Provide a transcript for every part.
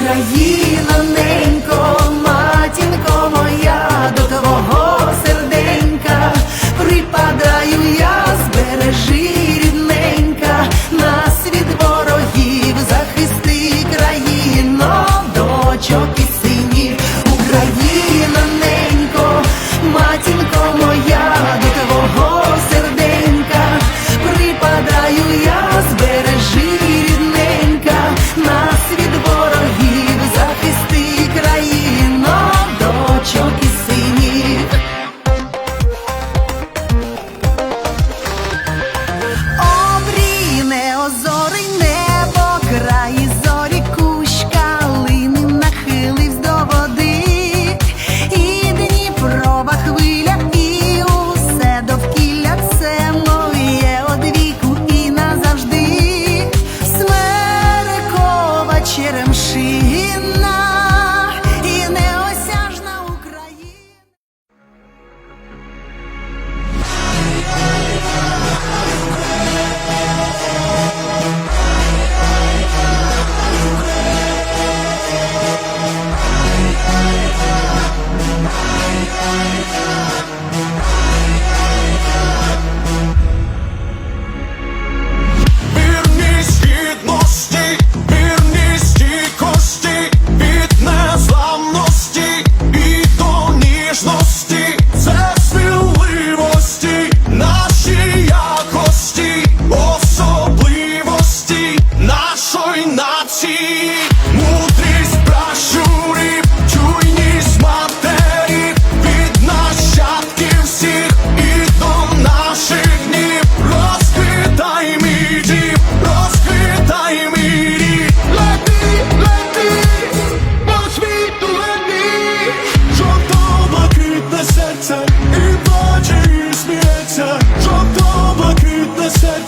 Україна, ненько,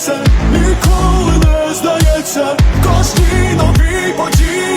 серце, ніколи не здається, кожній новій події,